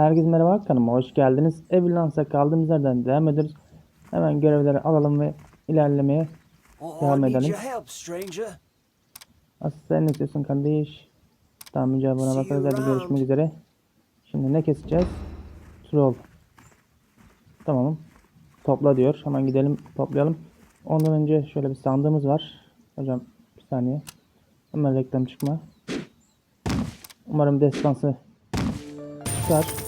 Herkese merhaba kanalıma hoş geldiniz. Evilansa kaldığımız yerden devam ediyoruz. Hemen görevleri alalım ve ilerlemeye Oh, Devam edelim. Asıl sen ne istiyorsun kardeş? Tamam See you bakarız hadi görüşmek üzere. Şimdi ne keseceğiz? Troll. Tamam. Topla diyor. Hemen gidelim toplayalım. Ondan önce şöyle bir sandığımız var. Hocam bir saniye. Hemen reklam çıkma. Umarım destansı çıkar.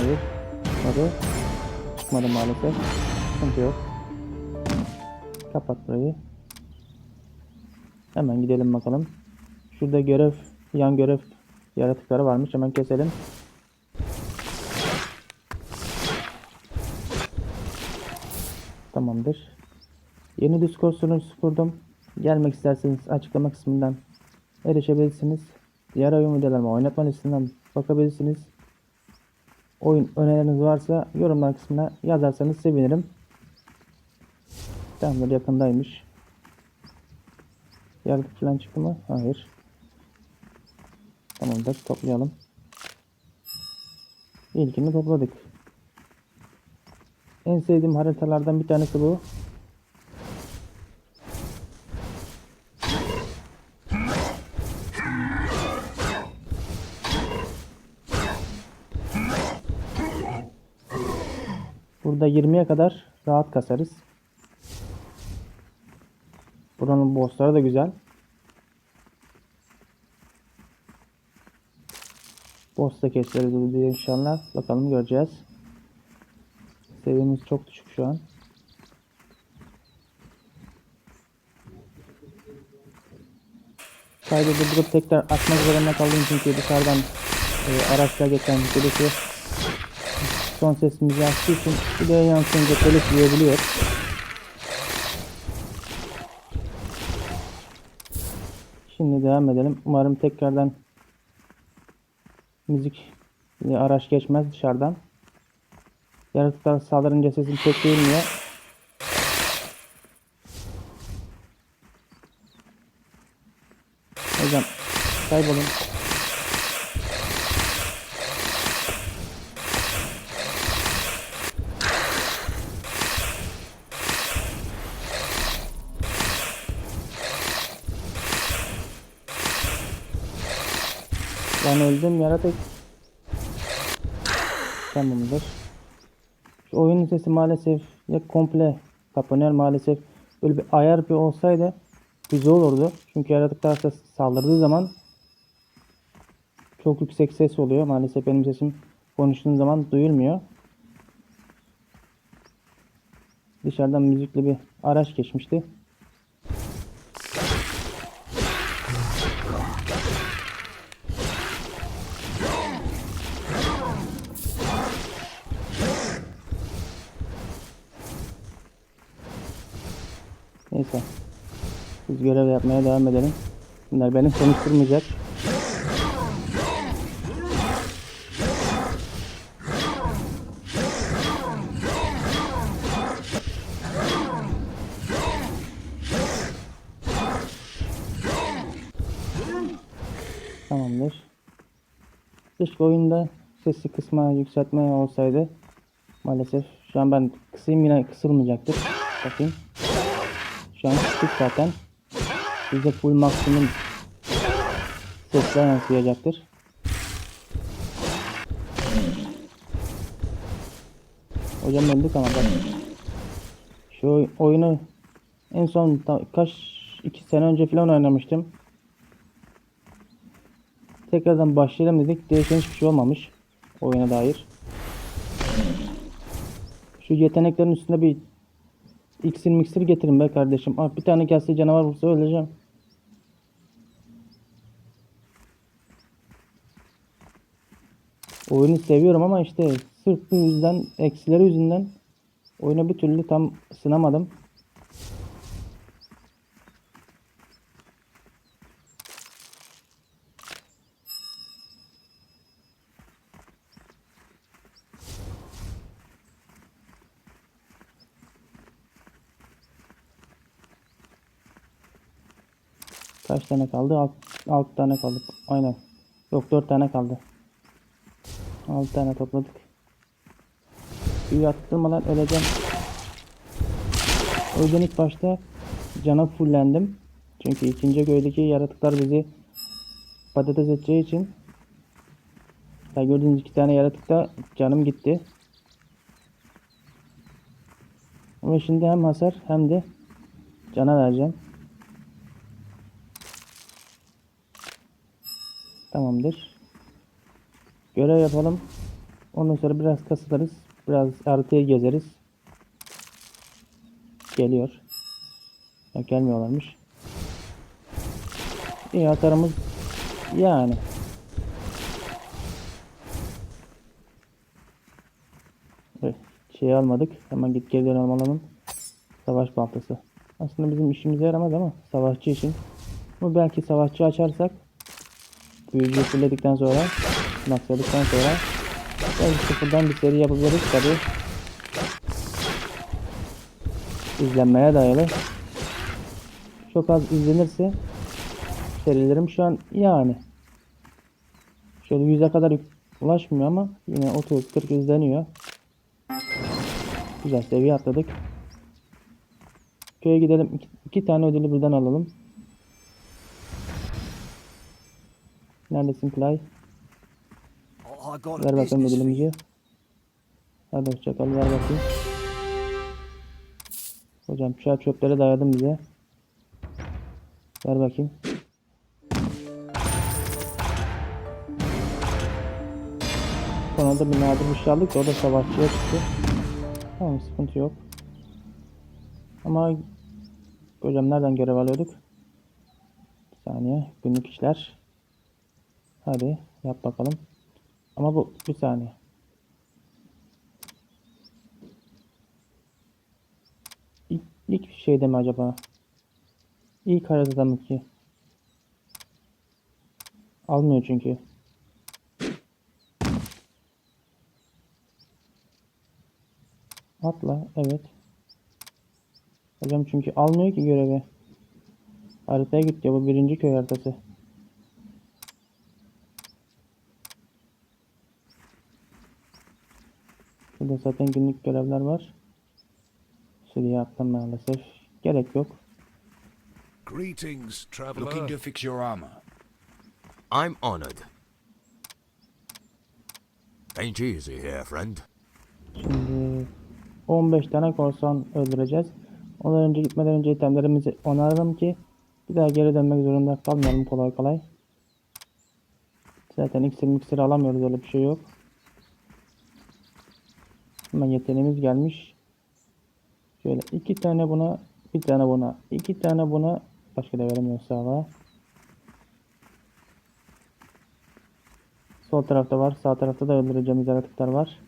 Hayır. Çıkmadı. Çıkmadı maalesef. Sıkıntı yok. Kapat burayı. Hemen gidelim bakalım. Şurada görev, yan görev yaratıkları varmış. Hemen keselim. Tamamdır. Yeni Discord sunucusu kurdum. Gelmek isterseniz açıklama kısmından erişebilirsiniz. Diğer oyun videolarıma oynatma listesinden bakabilirsiniz. Oyun önerileriniz varsa yorumlar kısmına yazarsanız sevinirim. Tamamdır yakındaymış. Yaratık falan çıktı mı? Hayır. Tamamdır toplayalım. İlkini topladık. En sevdiğim haritalardan bir tanesi bu. Burada 20'ye kadar rahat kasarız. Buranın bossları da güzel. Boss da keseriz diye inşallah. Bakalım göreceğiz. Seviyemiz çok düşük şu an. Kaydı durdurup tekrar açmak zorunda kaldım çünkü dışarıdan e, araçlar geçen birisi son sesimizi açtığı için videoya yansıyınca telif yiyebiliyor. Şimdi devam edelim. Umarım tekrardan müzik araç geçmez dışarıdan. Yaratıklar saldırınca sesim pek duyulmuyor. Hocam kaybolun. Ben öldüm yaratık. Tamamdır. Şu oyunun sesi maalesef ya komple kapanıyor maalesef. Böyle bir ayar bir olsaydı güzel olurdu. Çünkü yaratıklar ses saldırdığı zaman çok yüksek ses oluyor. Maalesef benim sesim konuştuğum zaman duyulmuyor. Dışarıdan müzikli bir araç geçmişti. Biz görev yapmaya devam edelim. Bunlar beni konuşturmayacak. Tamamdır. Keşke oyunda sesi kısma yükseltme olsaydı. Maalesef şu an ben kısayım yine kısılmayacaktır. Bakayım. Şu an kısık zaten. Bize full maksimum sesler yansıyacaktır. Hocam öldük ama bak. Şu oy- oyunu en son kaç iki sene önce falan oynamıştım. Tekrardan başlayalım dedik. Değişen hiçbir şey olmamış oyuna dair. Şu yeteneklerin üstünde bir iksir miksir getirin be kardeşim. Ah, bir tane gelse canavar vursa öleceğim. Oyunu seviyorum ama işte sırf bu yüzden, eksileri yüzünden oyunu bir türlü tam ısınamadım. Kaç tane kaldı? 6 tane kaldı. Aynen. Yok 4 tane kaldı. 6 tane topladık. Büyü attırmadan öleceğim. O yüzden ilk başta cana fullendim. Çünkü ikinci köydeki yaratıklar bizi patates edeceği için ya gördüğünüz iki tane yaratıkta canım gitti. Ama şimdi hem hasar hem de cana vereceğim. Tamamdır. Görev yapalım. Ondan sonra biraz kasılırız. Biraz artıya gezeriz. Geliyor. Ya gelmiyorlarmış. İyi atarımız yani. Şey almadık. Hemen git geri dönelim. Savaş baltası. Aslında bizim işimize yaramaz ama savaşçı için. Bu belki savaşçı açarsak büyücüyü fulledikten sonra maksadıktan sonra belki sıfırdan bir seri yapabiliriz tabi. İzlenmeye dayalı. Çok az izlenirse serilerim şu an yani şöyle 100'e kadar ulaşmıyor ama yine 30-40 izleniyor. Güzel seviye atladık. Köye gidelim. İki, iki tane ödülü buradan alalım. Neredesin Clay? Ver bakalım ödülümüzü. Hadi hoşçakal ver bakayım. Hocam şu an çöpleri dayadın bize. Ver bakayım. Sonunda bir nadir bir şey aldık da o da savaşçıya çıktı. Tamam sıkıntı yok. Ama hocam nereden görev alıyorduk? Bir saniye. Günlük işler. Hadi yap bakalım. Ama bu bir saniye. İlk, ilk şeyde mi acaba? İlk haritada mı ki? Almıyor çünkü. Atla evet. Hocam çünkü almıyor ki görevi. Haritaya git ya bu birinci köy haritası. Zaten günlük görevler var. Şuraya attım maalesef. Gerek yok. Greetings, traveler. Looking to fix your armor. I'm honored. Ain't easy here, friend. Şimdi 15 tane korsan öldüreceğiz. Ondan önce gitmeden önce itemlerimizi onaralım ki bir daha geri dönmek zorunda kalmayalım kolay kolay. Zaten iksir miksir alamıyoruz öyle bir şey yok. Hemen yeteneğimiz gelmiş. Şöyle iki tane buna, bir tane buna, iki tane buna başka da veremiyoruz sağlığa. Sol tarafta var, sağ tarafta da öldüreceğimiz yaratıklar var.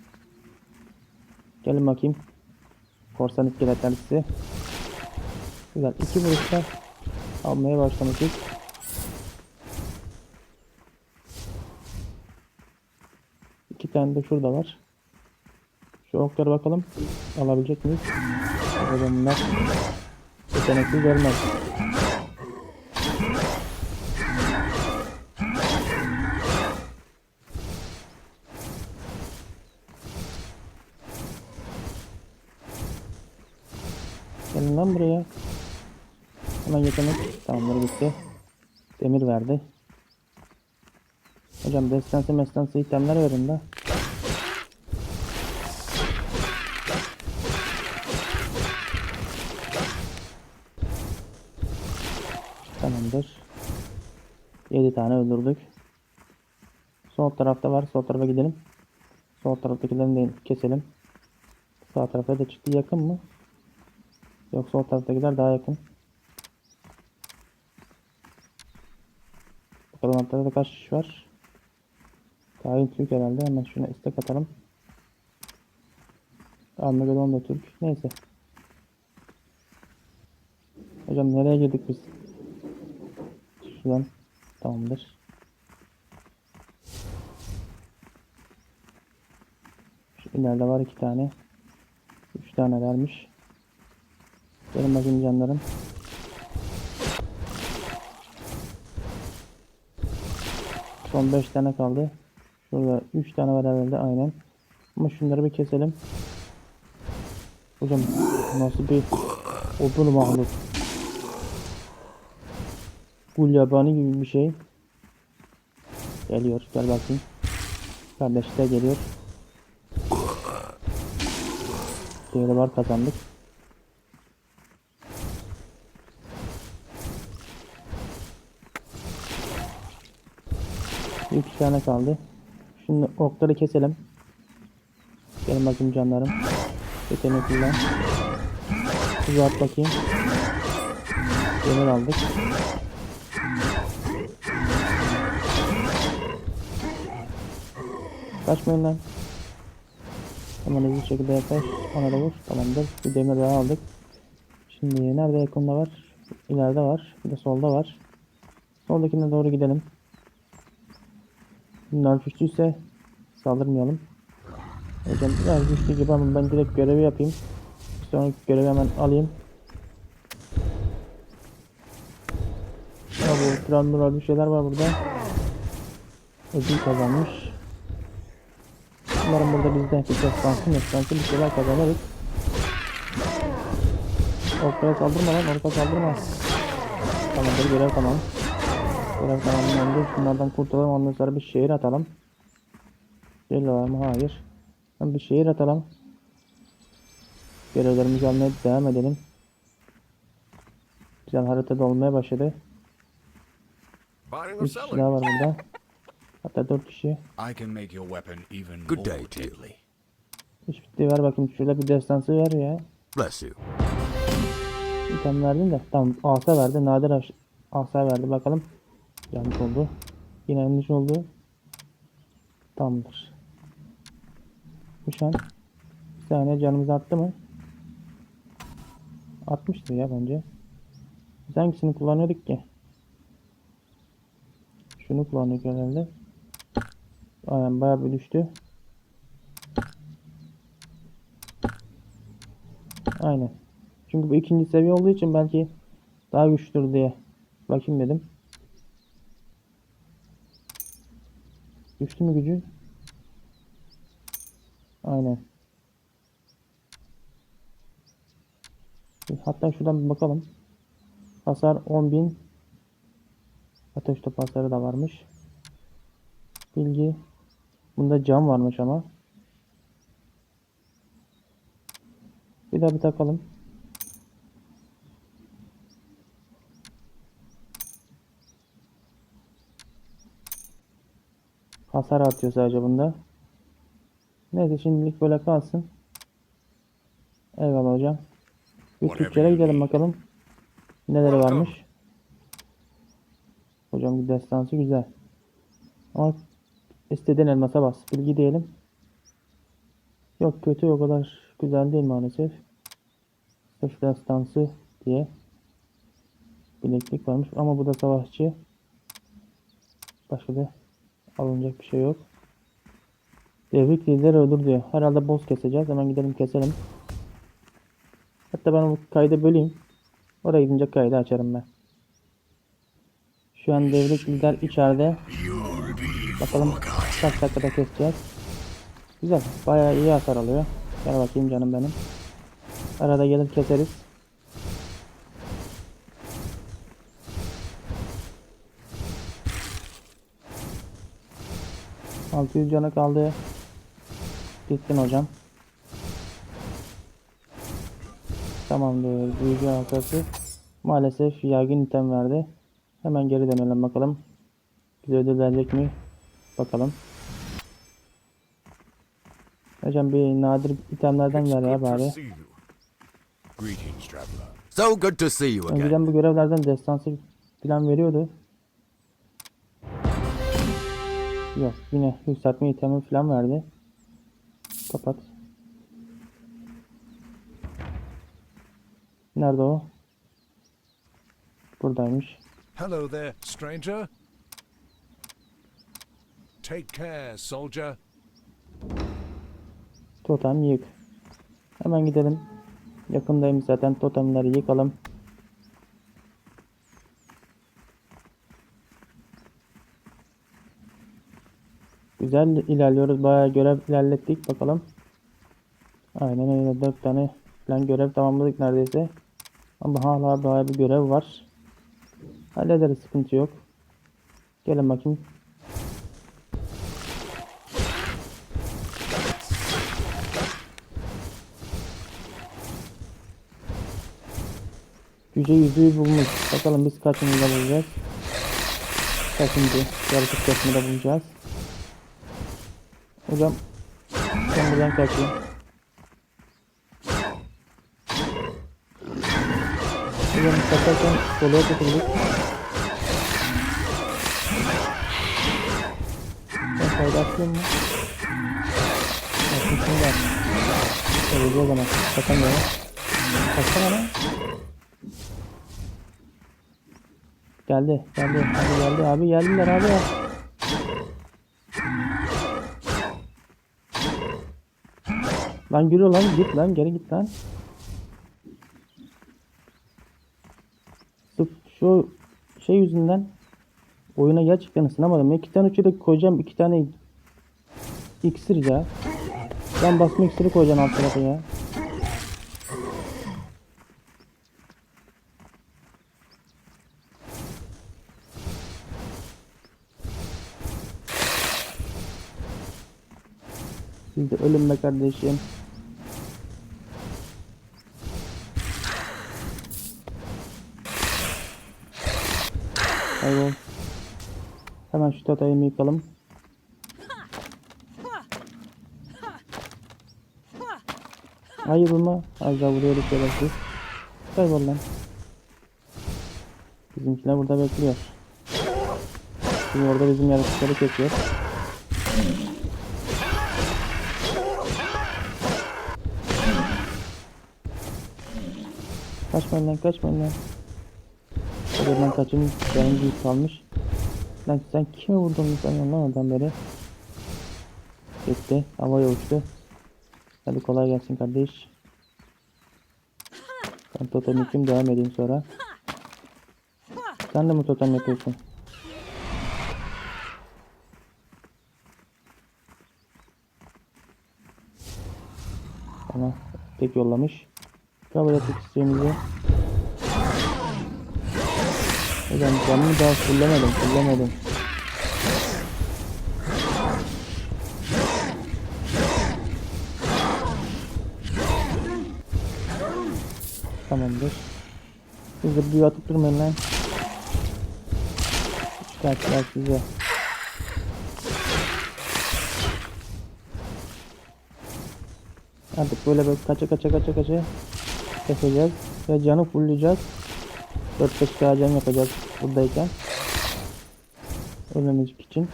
Gelin bakayım. Korsan iskeletler sizi. Güzel. iki vuruşta almaya başlamışız. İki tane de şurada var. Şu oklara bakalım. Alabilecek miyiz? Bakalım bunlar. Yeteneksiz ölmez. Gelin lan buraya. Hemen yetenek. Tamamları bitti. Demir verdi. Hocam destansı mestansı itemler verin de. Tamamdır. 7 tane öldürdük. Sol tarafta var. Sol tarafa gidelim. Sol taraftakilerini de keselim. Sağ tarafa da çıktı. Yakın mı? Yok sol taraftakiler daha yakın. Bakalım alt tarafta kaç kişi var. Kain Türk herhalde. Hemen şuna istek atalım. Armageddon da Türk. Neyse. Hocam nereye girdik biz? Şuradan. Tamamdır. Şu ileride var iki tane. Üç tane vermiş. Benim bakayım canlarım. Son 5 tane kaldı. Şurada 3 tane var herhalde aynen. Ama şunları bir keselim. Hocam nasıl bir odun mahluk. Gul yabani gibi bir şey. Geliyor. Gel bakayım. Kardeş de geliyor. Değeri var kazandık. Üç tane kaldı. Şimdi okları keselim. Gelin bakayım canlarım. Yetenekliler. Hızı at bakayım. Demir aldık. Kaçmayın lan. Hemen hızlı şekilde yaklaş. Ona da vur. Tamamdır. Bir demir daha aldık. Şimdi nerede yakında var? İleride var. Bir de solda var. Soldakine doğru gidelim. Bunlar güçlüyse saldırmayalım. Hocam biraz güçlü gibi ama ben direkt görevi yapayım. Bir sonraki görevi hemen alayım. Bu kral bir şeyler var burada. Ödül kazanmış. Umarım burada biz de bir destansı destansı bir şeyler kazanırız. Ortaya saldırma lan ortaya saldırma. Tamamdır görev tamam. Görev tamamlandı. Şunlardan kurtulalım ondan sonra bir şehir atalım. Geliyorlar mı? Hayır. Bir şehir atalım. Görevlerimizi almaya devam edelim. Güzel haritada olmaya başladı. Buying or 3 kişi selling? daha var burada. Hatta 4 kişi. I can make your weapon even Good more day to you. deadly. İş bitti ver bakayım şurada bir destansı ver ya. Bless you. Tane verdin de. Tamam asa verdi. Nadir aş- asa verdi bakalım. Yanlış oldu. Yine yanlış oldu. Tamamdır. Bu şu an bir saniye canımız arttı mı? Artmıştır ya bence. Biz hangisini kullanıyorduk ki? Şunu kullanıyorduk herhalde. Aynen bayağı bir düştü. Aynen. Çünkü bu ikinci seviye olduğu için belki daha güçlüdür diye bakayım dedim. Güçlü mü gücü? Aynen. Hatta şuradan bir bakalım. Hasar 10.000 Ateş top hasarı da varmış. Bilgi. Bunda cam varmış ama. Bir daha bir takalım. Hasar artıyor sadece bunda. Neyse şimdilik böyle kalsın. Eyvallah hocam. Türkçe'ye you gidelim bakalım. Neleri varmış. Hocam destansı güzel. Ama istediğin elmasa bas. Bilgi diyelim. Yok kötü o kadar güzel değil maalesef. Sırf destansı diye. Bileklik varmış ama bu da savaşçı. Başka da alınacak bir şey yok. Devrik lideri öldür diyor. Herhalde boss keseceğiz. Hemen gidelim keselim. Hatta ben bu kaydı böleyim. Oraya gidince kaydı açarım ben. Şu an devrik lider içeride. Bakalım kaç dakikada keseceğiz. Güzel. Bayağı iyi hasar alıyor. Gel bakayım canım benim. Arada gelir keseriz. Altı yüz canı kaldı. Gitsin hocam. Tamamdır. Büyücü halkası. Maalesef yaygın item verdi. Hemen geri dönelim bakalım. Bize ödül verecek mi? Bakalım. Hocam bir nadir itemlerden ver ya bari. So good to see you again. Önceden bu görevlerden destansı plan veriyordu. Yok yine yükseltme itemi falan verdi. Kapat. Nerede o? Buradaymış. Hello there, stranger. Take care, soldier. Totem yık. Hemen gidelim. Yakındayım zaten totemleri yıkalım. Güzel ilerliyoruz. Bayağı görev ilerlettik. Bakalım. Aynen öyle. 4 tane falan görev tamamladık neredeyse. Ama hala bayağı bir görev var. Hallederiz. Sıkıntı yok. Gelin bakayım. Yüce yüzüğü bulmuş. Bakalım biz kaçıncıda bulacağız. Kaçıncı yaratık kesmede bulacağız. Hocam ben buradan kaçayım. Hocam kaçarken soluğa tutulur. Kaydı atayım mı? Atayım şimdi at. Öyle o zaman. Kaçamıyorum. Kaçsana lan. Geldi, geldi, abi geldi, abi geldiler abi. Lan yürü lan, git lan, geri git lan. Sırf şu şey yüzünden oyuna gerçekten ısınamadım. İki tane uçu da koyacağım, iki tane iksir ya. Ben basma iksiri koyacağım alt tarafa ya. Siz de ölün be kardeşim. Kaybol. Hemen şu tatayımı yıkalım. Hayır vurma. Az daha vuruyoruz şerefsiz. Kaybol lan. Bizimkiler burada bekliyor. Şimdi orada bizim yaratıkları kesiyor. Kaçmayın lan kaçmayın lan. Ben kaçayım. Canım büyük kalmış. Lan sen kime vurdun sen lan oradan beri? Gitti. Havaya uçtu. Hadi kolay gelsin kardeş. Ben totem yapayım devam edeyim sonra. Sen de mi totem yapıyorsun? Bana tek yollamış. Kabul ettik isteğimizi. Hocam canımı daha fullemedim, fullemedim. Tamamdır. Siz de büyü atıp durmayın lan. Çıkarttılar size. Artık böyle böyle kaça kaça kaça kaça keseceğiz ve canı fullleyeceğiz. 4-5 daha can yapacağız buradayken. Ölmemek için.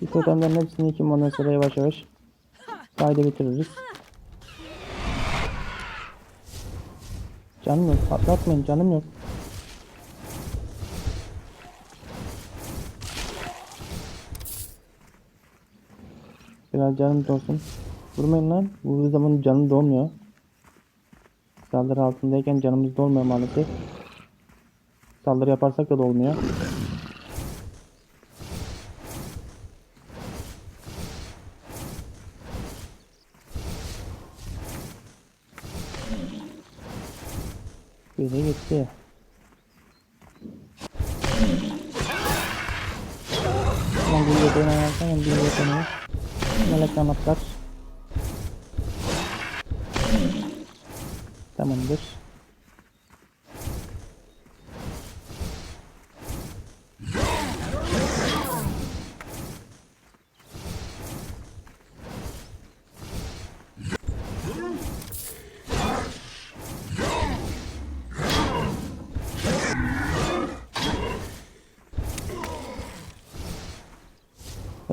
Şu totemlerin hepsini yıkayım ondan sonra yavaş yavaş kaydı bitiririz. Canım yok. Patlatmayın canım yok. Biraz canım dolsun. Vurmayın lan. Vurduğu zaman canım dolmuyor. Saldırı altındayken canımız dolmuyor maalesef. Saldırı yaparsak da dolmuyor. Biri gitti. Hemen bir yeteneği alsam hemen bir yeteneği. Melek kanatlar. Tamamdır.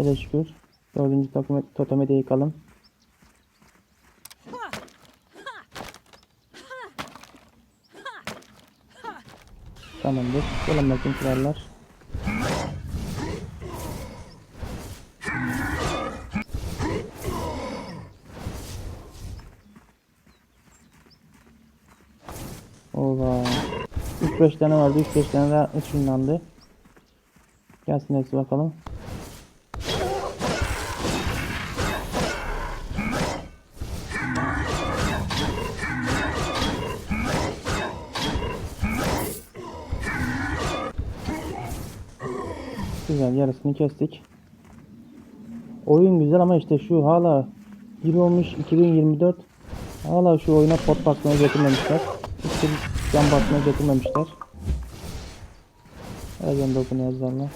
Hele şükür. Dördüncü totemi, de yıkalım. Tamamdır. Gelin bakayım krallar. Oha. 3-5 tane vardı. 3-5 tane daha ışınlandı. Gelsin hepsi bakalım. Güzel yarısını kestik. Oyun güzel ama işte şu hala yıl olmuş 2024 hala şu oyuna pot basmaya getirmemişler. Hiçbir can basmaya getirmemişler. Nereden dokunuyor yazılarla.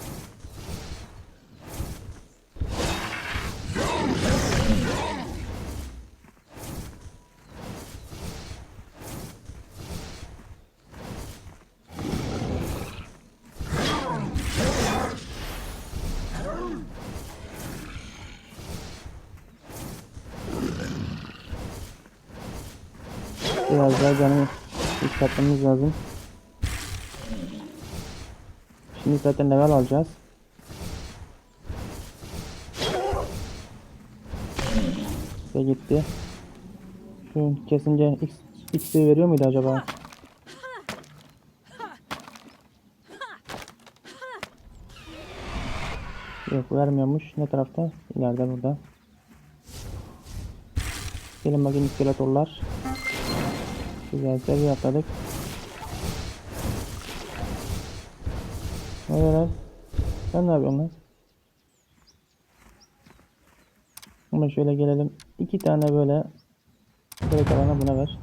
Biraz daha canı yükseltmemiz lazım. Şimdi zaten level alacağız. Ve gitti. Şu kesince X, X veriyor muydu acaba? Yok vermiyormuş. Ne tarafta? İleride burada. Gelin bakayım iskeletorlar. Güzel seviye atladık. Ne abi? Sen ne yapıyorsun lan? Ama şöyle gelelim. İki tane böyle direkt alana buna ver.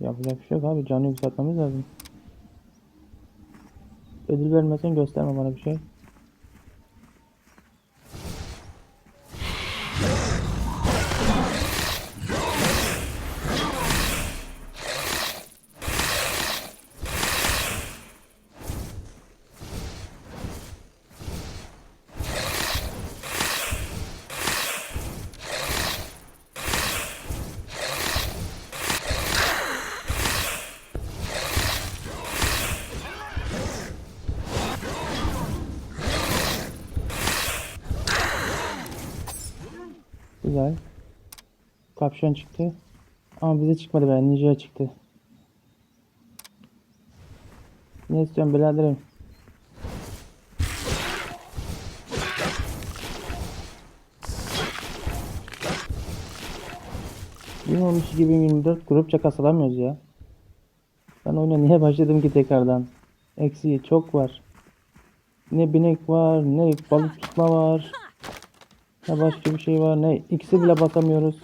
Yapacak bir şey yok abi. Canı yükseltmemiz lazım. Ödül vermesen gösterme bana bir şey. Kapşon çıktı. Ama bize çıkmadı be. Ninja'ya çıktı. Ne istiyorsun biraderim? Yıl olmuş 2024 grupça kasalamıyoruz ya. Ben oyuna niye başladım ki tekrardan? Eksiği çok var. Ne binek var, ne balık tutma var. Ne başka bir şey var, ne X'i bile basamıyoruz.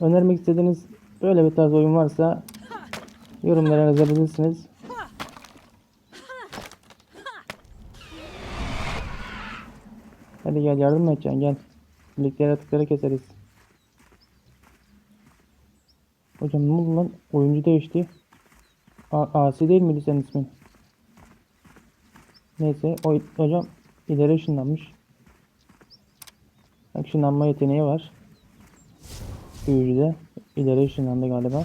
Önermek istediğiniz böyle bir tarz oyun varsa yorumlara yazabilirsiniz. Hadi gel yardım mı edeceksin gel. Birlikte yaratıkları keseriz. Hocam ne oldu lan? Oyuncu değişti. A Asi değil miydi senin ismin? Neyse o hocam ileri ışınlanmış. Bak ışınlanma yeteneği var. Büyücüde ileri ışınlandı galiba.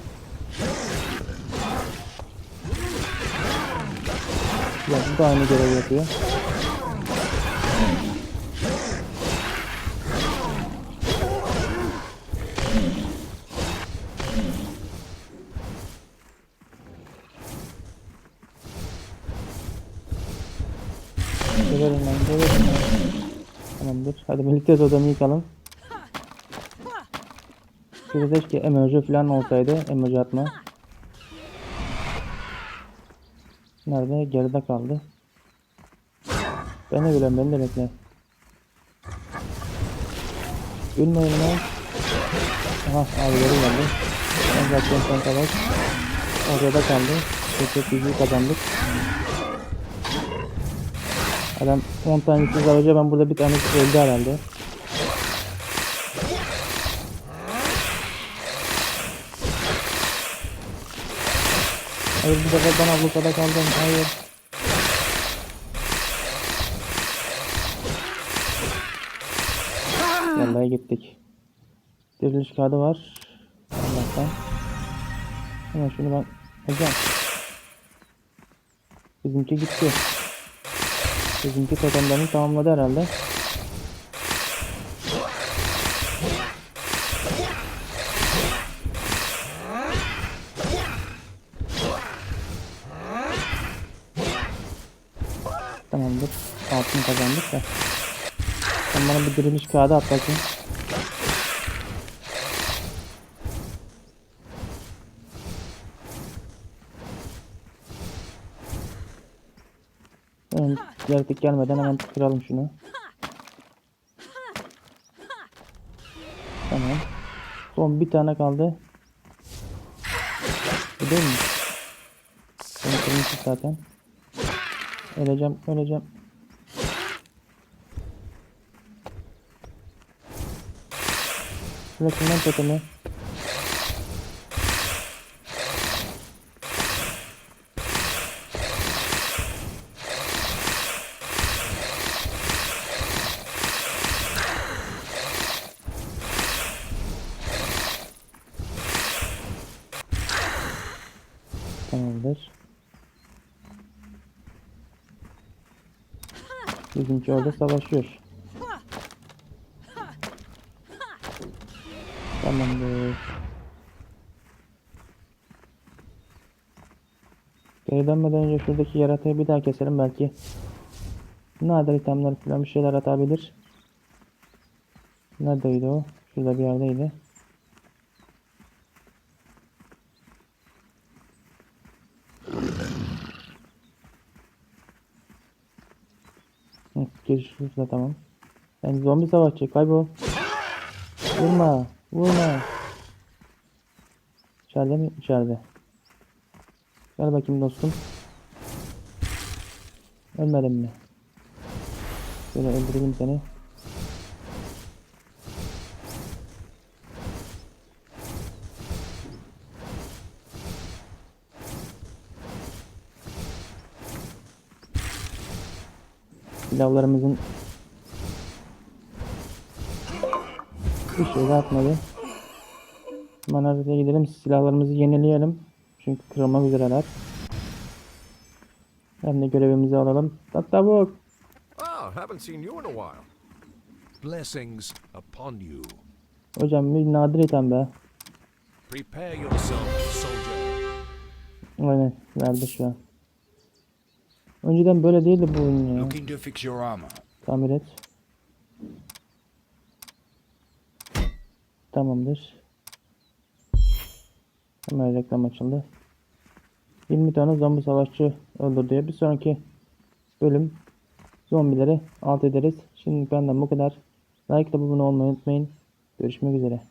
Ya bu da aynı görev yapıyor. Severim ben, severim ben. Tamamdır. Hadi birlikte odamı yıkalım. Şurada keşke emoji falan olsaydı. Emoji atma. Nerede? Geride kaldı. Ben de biliyorum. Beni de bekle. Gülme önüme. Aha abi geri geldi. Ben zaten sen kalak. Orada kaldı. Çok çok kazandık. Adam 10 tanesiz alacak ben burada bir tanesi öldü herhalde. Hayır bu sefer ben ablukada kaldım. Hayır. Vallahi gittik. Diriliş kağıdı var. Allah'tan. Hemen şunu ben hocam. Bizimki gitti. Bizimki totemlerini tamamladı herhalde. Tamamdır. Altın kazandık da. Sen bana bir diriliş kağıdı at bakayım. Evet, yaratık gelmeden hemen kıralım şunu. Tamam. Son bir tane kaldı. Bu değil mi? Bunu kırmışız zaten. Öleceğim, öleceğim. Bırakın lan totemi. Tamamdır. Bizimki orada savaşıyor. Tamamdır. Geri dönmeden önce şuradaki yaratığı bir daha keselim belki. Nadir itemler falan bir şeyler atabilir. Neredeydi o? Şurada bir yerdeydi. Giriş şurada tamam. Sen zombi savaşçı kaybol. Vurma. Vurma. İçeride mi? İçeride. Gel bakayım dostum. Ölmedin mi? Şöyle öldürelim seni. Silahlarımızın bir şey de atmadı. Haritaya gidelim. Silahlarımızı yenileyelim. Çünkü kırılmak üzereler. Hem de görevimizi alalım. Tak tavuk. Oh, haven't seen you in a while. Blessings upon you. Hocam bir nadir item be. Prepare yourself, soldier. Aynen verdi şu an. Önceden böyle değildi bu oyun ya. Looking to fix your armor. Tamir et. Tamamdır. Hemen reklam açıldı. 20 tane zombi savaşçı öldürdü. Bir sonraki bölüm zombileri alt ederiz. Şimdi benden bu kadar. Like ile abone olmayı unutmayın. Görüşmek üzere.